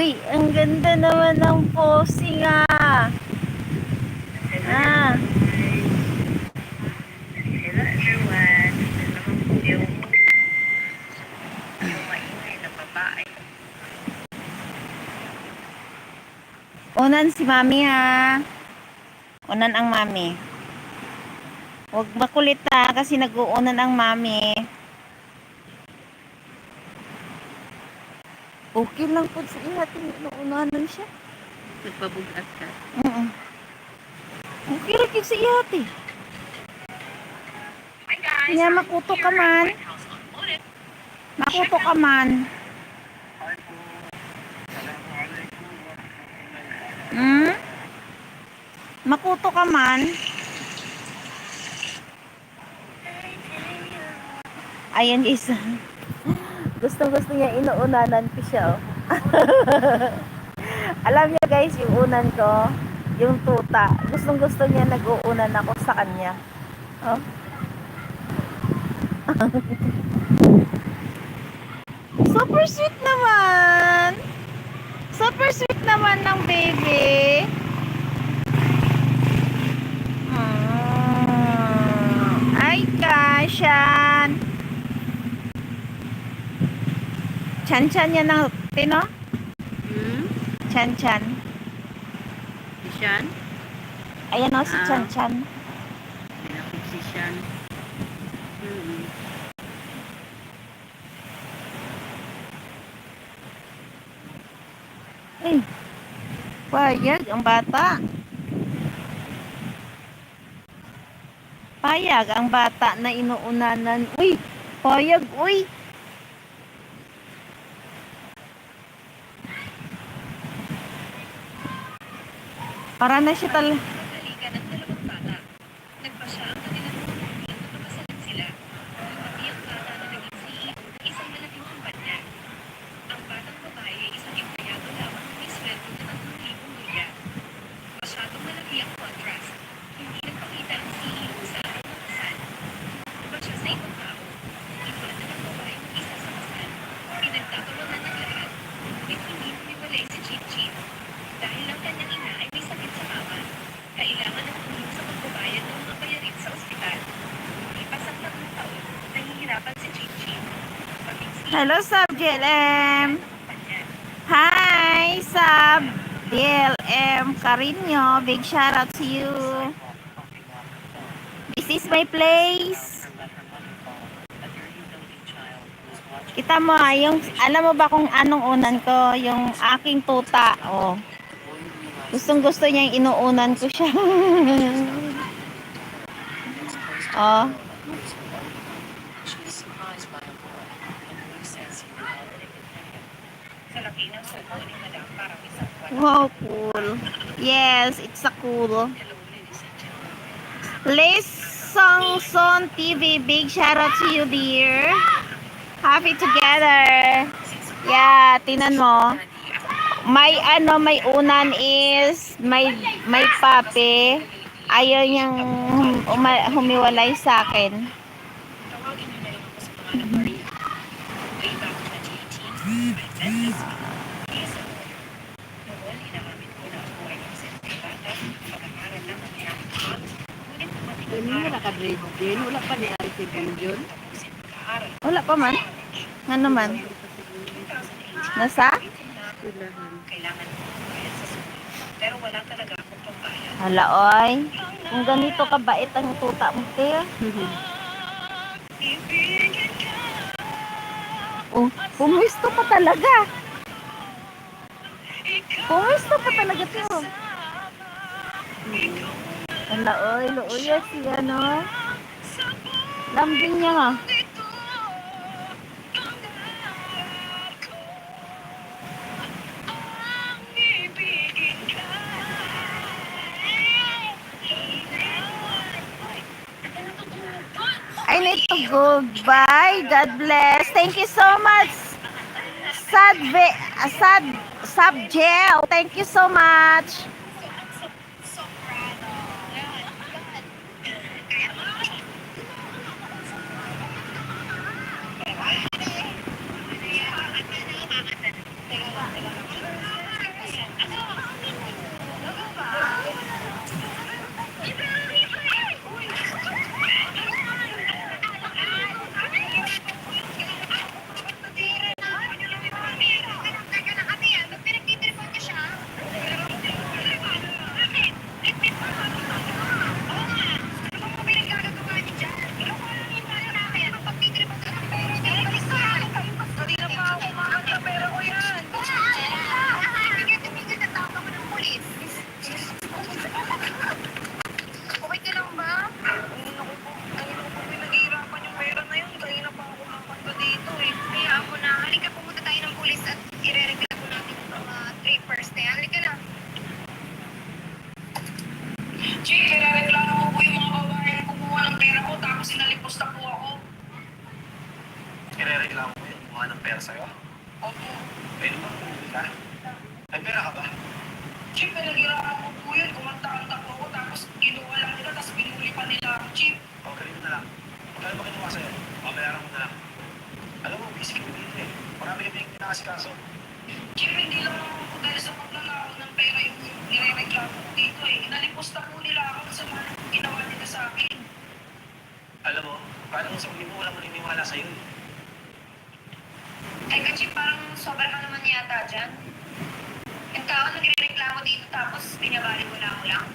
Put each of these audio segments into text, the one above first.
Uy, ang ganda naman ng posing ah. Ah, Hello everyone. Yung yung maingay na babae. unan si mami ha. Unan ang mami. Huwag makulit ha, kasi nag-uunan ang mami. Okay lang po sa ihating inuunanan siya. Nagpabugat ka. Mm Okay lang yun sa ihati. Hi guys! Kaya makuto ka man. Makuto ka man. Hmm? Makuto ka man. Ayan guys. Gusto gusto niya inuunanan ko siya. Oh. Alam niya guys, yung unan ko, yung tuta. Gustong gusto niya nag-uunan ako sa kanya. Oh. Super sweet naman. Super sweet naman ng baby. Mm. Ay, kasyan. Chan-chan yan ng tino? Hmm? Chan-chan. Si Sean? Ayan o, si Ah. Chan-chan. Pinakip si Sean. Hmm. Ay, payag ang bata. Payag ang bata na inuunanan. Uy, payag, uy. Para na siya tal... Nagalikan ang dalawang bata. Nagpasya ang kanilang pamilya na makasalit sila. Lumaki ang bata na naging CEO ng isang malaking kumpanya. Ang batang babae ay isang empleyado lamang na may sweldo na 3,000 milya. Masyadong malaki ang contrast. Hindi nagpakita ang CEO sa araw ng kasal. Iba siya sa ibang tao. Iba na ng babae ng isa sa kasal. Pinagtatawanan ng lahat. Ngunit hindi humiwalay si Chip Chip. Dahil ang kanyang ina ay may sakit sa mama, kailangan ng tulong sa pagbabayad ng mga bayarin sa ospital. Lipas ang tatlong taon, nahihirapan si Chip Chip. Paging si Hello, Sub kumpanya. Hi, Sub DLM Carino. Big shout out to you. This is my place. Kita mo, ah, yung, alam mo ba kung anong unan ko? Yung aking tuta. Oh. Gustong gusto niya yung inuunan ko siya. oh. Sa laki ng suko ni Madam parang isang buwan. Wow, cool. Yes, it's a cool. Liz Song Son TV, big shout out to you, dear. Happy together. Yeah, tinan mo. May ano, may unan is, may, may pape. Ayaw niyang uma- humiwalay sa akin. Tawagin niyo na lang ako sa pangalan Maria. Way back in 2018, I met this man. He is a lawyer. Noon, inaamin ko na ako ay isang bata. Pag-aaral lang ang ginamit ko. Ano araw wala ka grade din? Wala pa ni Bunjon? tapusin pag-aaral. Wala pa man. Nga naman. 2018, Nasa? Kailangan. Pero wala talaga akong pambayad. Hala, oy. Kung ganito kabait ang tuta mo, te. Oh, pumuisto pa talaga. Pumuisto pa talaga to. Hala, oy, luuya si ano. Lambing niya nga. I need to go. Bye. God bless. Thank you so much. Sad, sad, subgel. Thank you so much. Sa'yo? Mabayaran mo na lang. Alam mo, busy ka dito eh. Marami kami yung kinakasikaso. Chip, hindi lang ako dahil sa pagnanakaw ng pera yung nire-reklamo ko dito eh. Inalipusta po nila ako sa mga ginawa nila sa akin. Alam mo, parang sa hindi mo walang maniniwala sa'yo eh. Ay, kasi parang sobra ka naman yata dyan. Yung tao nagre-reklamo dito tapos binabali mo lang mo lang.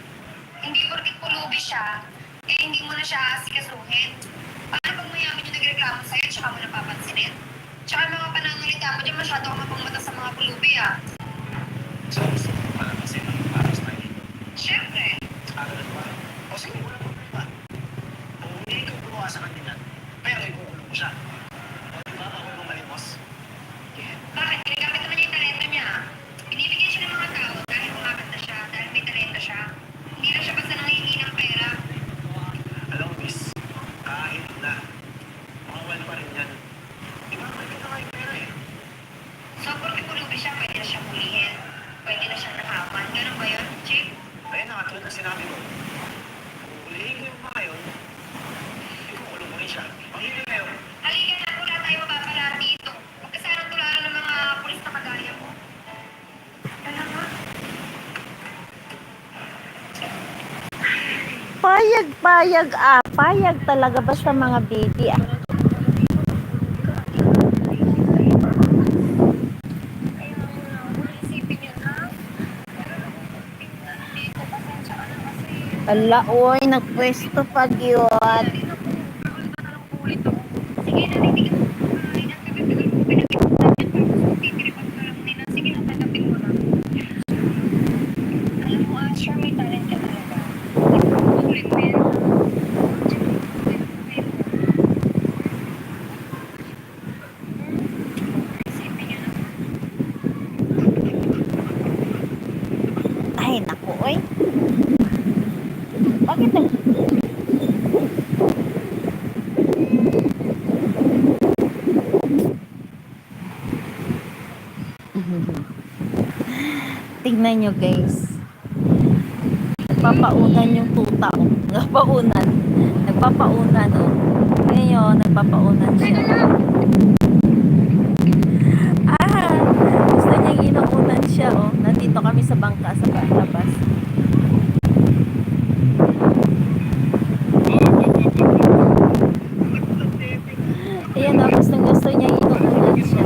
Hindi porkit pulubi siya, eh hindi mo na siya asikasuhin. Paano pag mayaman yung nagreklamo sa'yo, tsaka mo napapansinin? Tsaka yung mga pananalita mo dyan, masyado ka mapangmata sa mga pulubi ah. So, gusto mo pala kasi maging paros tayo dito. Siyempre. Ano na ba? O sige, wala problema. Kung hindi ikaw gumawa sa kanila, pero ikukulong mo siya. O di ba, ako yung malimos? Bakit? Ginagamit naman niya yung talento niya. Binibigyan siya ng mga tao dahil kumakanta siya, dahil may talento siya. Hindi lang siya basta nangihingi ng pera. Alam mo, miss, kahit na, mawawala pa rin yan. Di ba, may ginawa yung pera eh. So, porkit pulubi siya, pwede na siyang hulihin. Pwede na siyang nakawan. Ganun ba yun, Chick? Kaya na, katulad ng sinabi mo, kung ulihin ko yung mga yun, ikukulong mo rin siya. Pangili ngayon, Halika na, wala tayo mapapala dito. Huwag tularan ng mga pulis na kagaya mo. Payag, payag ah. Payag talaga basta mga baby ah. Ala, oy, nagpwesto pag yun. Sige, mo Tingnan nyo guys. Nagpapaunan yung tuta. oh. Nagpapaunan. Nagpapaunan. Oh. Ngayon, nagpapaunan siya. Ah, gusto niyang inuunan siya. Oh. Nandito kami sa bangka sa labas. Ayan oh, gusto gusto niya inuunan siya.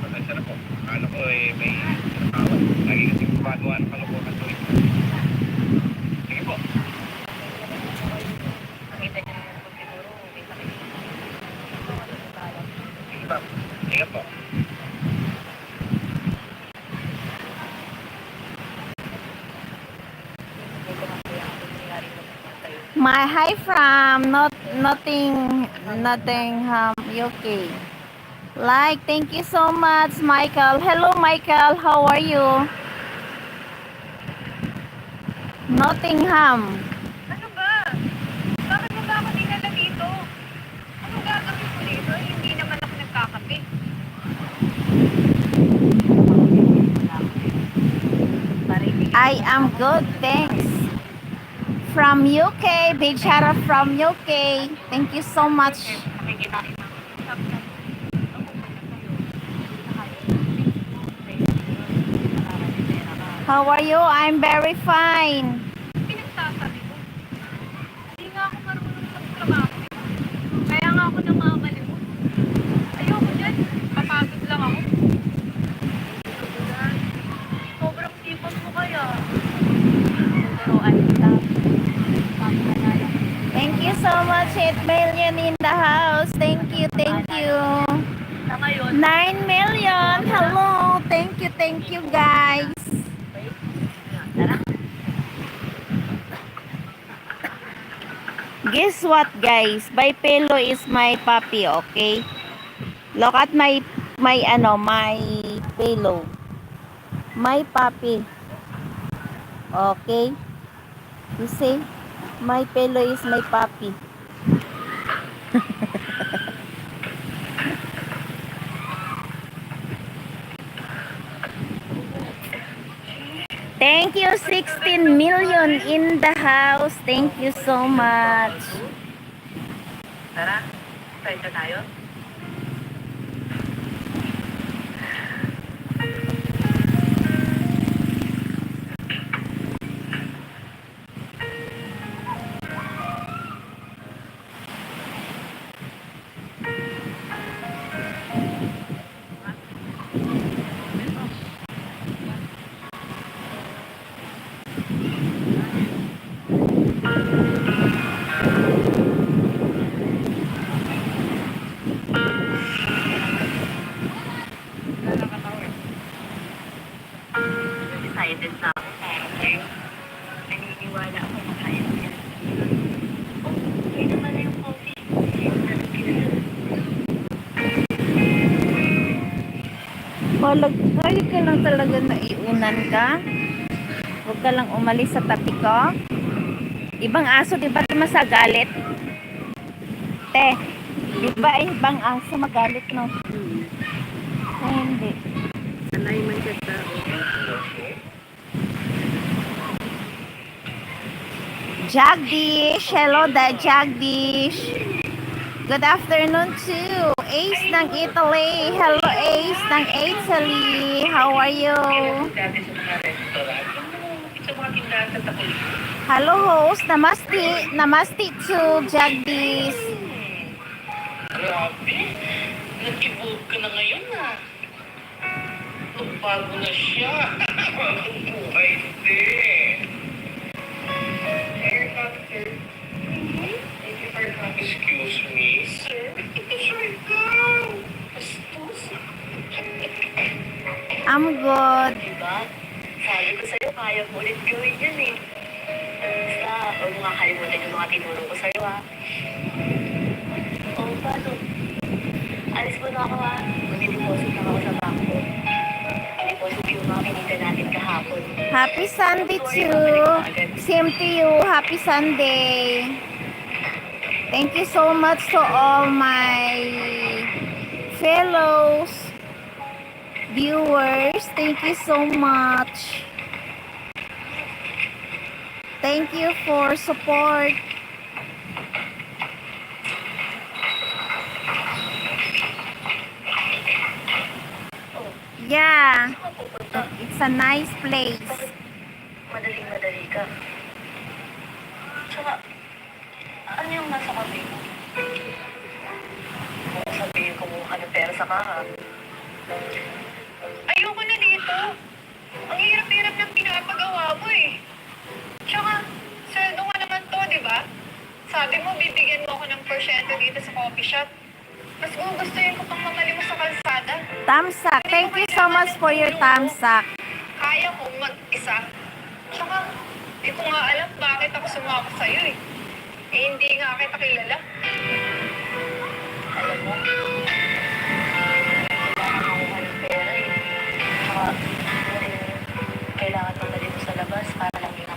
Pasensya na po. Akala ko eh, may nakawat. Lagi kasi gumagawa ng kalokohan to eh. Sige po. Nakita niyo naman po siguro, may sakit. Sige ma'am. Ingat po. My hi from not nothing Nottingham, UK. Like, thank you so much, Michael. Hello, Michael. How are you? Nottingham. Ano ba? Bakit mo ba ako dinala dito? Anong gagawin ko dito? Hindi naman ako nagkakape. I am good, thanks. From UK, big shout out from UK. Thank you so much. How are you? I'm very fine. Pinagsasabi ko. Hindi nga ako marunong sa trabaho. Kaya nga ako namamalimot. Ayoko dyan. Papagod lang ako. Sobrang sipag mo kaya. Tuturuan kita. Thank you so much, 8 million in the house. Thank you, thank you. Sa ngayon, 9 million. Hello. Thank you, thank you, guys. Guess what, guys? My pillow is my puppy, okay? Look at my my ano, my pillow. My puppy. Okay? You see? My pillow is my puppy. Thank you, 16 million in the house. Thank you so much. Tara, na tayo. Ka lang talaga na iunan ka. Huwag ka lang umalis sa tabi ko. Ibang aso, di ba masagalit? Te, di ba ibang aso magalit, no? Hmm. Ay, hindi. Sanay man siya tao. Jagdish! Hello, da Jagdish! Good afternoon to Ace ng Italy. Hello, Ace ng Italy. How are you? Hello, host. Namaste. Namaste to Jagdish. Grabe, nag-evolve ka na ngayon ah. Nagbago na siya. Bagong buhay din. I'm good. Diba? Sabi ko sa'yo, kaya mo ulit gawin yan eh. Basta, huwag mo nga kalimutan yung mga tinuro ko sa'yo ha. Oo, paano? Alis mo na ako ha. Mag-deposit lang ako sa bangko. I-deposit yung mga kinita natin kahapon. Happy Sunday to Same to you. Happy Sunday. Thank you so much to all my fellows viewers. Thank you so much. Thank you for support. Yeah, it's a nice place. Madaling-madali ka? Tsaka, ano yung nasa kape mo? Sabihin kumuha ng pera sa kaha. Ayoko na dito. Ang hirap-hirap ng mo eh. Tsaka, sweldo nga naman to, di ba? Sabi mo, bibigyan mo ako ng porsyento dito sa coffee shop. Mas gugustuhin ko pang mamali mo sa kalsada. Tamsak, thank you so much for your tamsak. kaya kong mag-isa. Tsaka, di ko nga alam bakit ako sumama sa'yo eh. Eh, hindi nga kita kilala. Alam mo,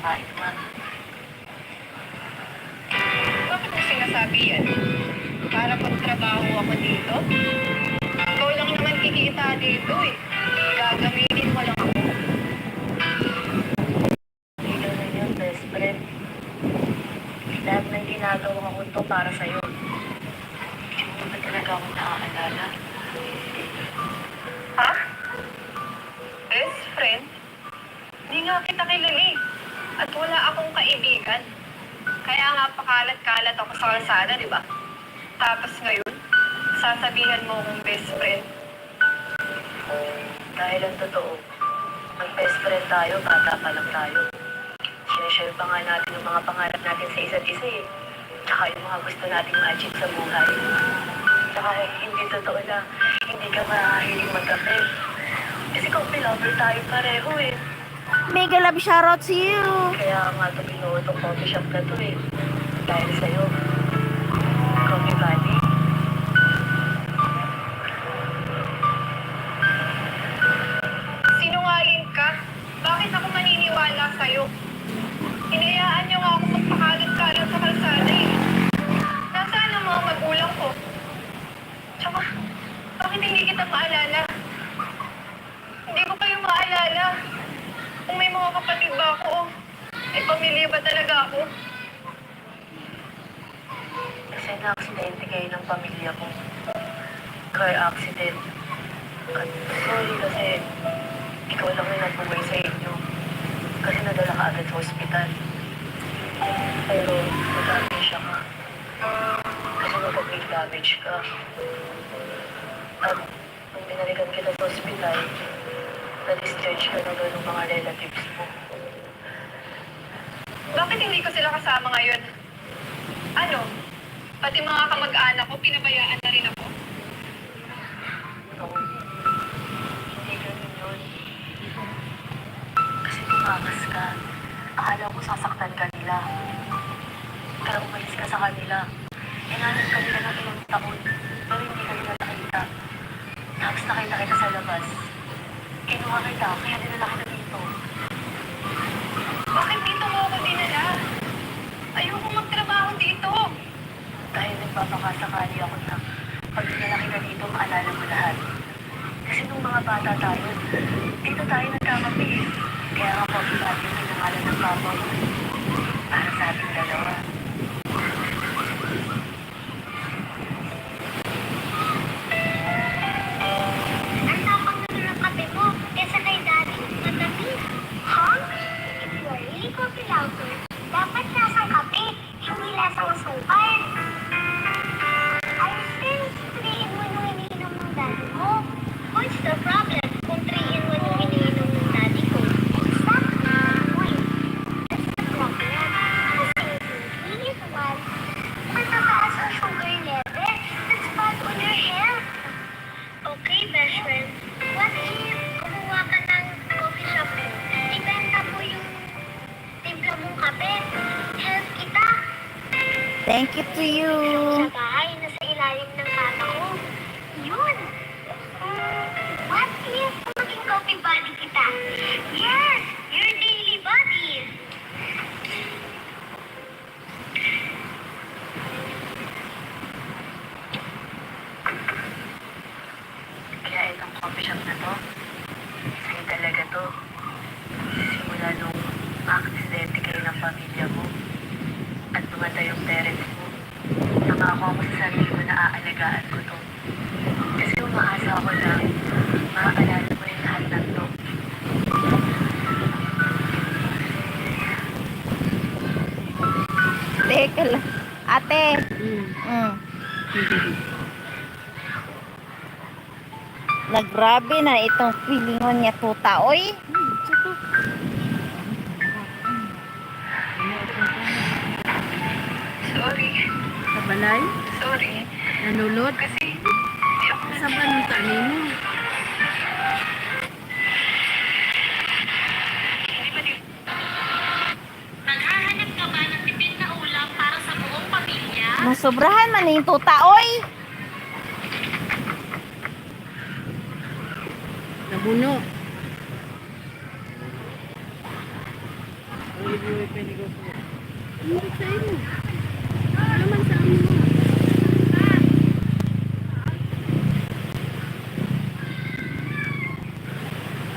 nakain mo. Bakit mo sinasabi yan? Para pagtrabaho ako dito? Ikaw lang naman kikita dito eh. Gagamitin ako sa kalsada, di ba? Tapos ngayon, sasabihan mo akong best friend. Dahil ang totoo, mag-best friend tayo, bata pa lang tayo. Sinashare pa nga natin yung mga pangarap natin sa isa't isa eh. Tsaka yung mga gusto nating ma-achieve sa buhay. Tsaka hindi totoo na hindi ka mahilig magkape. Kasi coffee lover tayo pareho eh. Mega love shoutout to you. Kaya nga ito binuo itong coffee shop na to eh. Dahil sa'yo. Coffee Valley. kita maalala. Hindi ko kayo maalala. Kung may mga kapatid ba ako, may pamilya ba talaga ako? Kasi na-aksidente kayo ng pamilya ko. Car accident. At sorry kasi ikaw lang yung nagbubuhay sa inyo. Kasi nadala ka agad sa ospital. Pero nag siya ka. Kasi nagka-brain damage ka. At nung binalikan kita sa ospital, na-discharge ka na doon ng mga relatives mo. Bakit hindi ko sila kasama ngayon? Ano? Pati mga kamag-anak ko, pinabayaan na rin ako. Yun. Kasi tumakas ka. Akala ko sasaktan ka nila. Pero umalis ka sa kanila. Inanap ka nila ng ilang taon. Pero hindi ka nila nakita. Tapos nakita kita sa labas. Kinuha kita, kaya dinala kita dito. Bakit dito mo ako dinala? Ayoko magtrabaho dito. Dahil nagpapakasakali ako na pag dinala kita dito, maalala mo lahat. Kasi nung mga bata tayo, dito tayo nagkakapi. Kaya po, ibati yung pinangalan ng papa. Para sa ating dalawa. On your health. Okay, best friend. What if kumuha ka ng coffee shop mo? Ibenta mo yung timpla mong kape. Help kita. Thank you to you. Sa bahay, Nagrabe na itong pilingon niya tuta. Oy. Sorry. Kabalay? Sorry. Nanulot? Kasi, Sa ba nung tani mo? Hindi ba di... Naghahanap ka ba ng tipid na ulam para sa buong pamilya? Masobrahan man na yung tuta. Oy. Nabuno.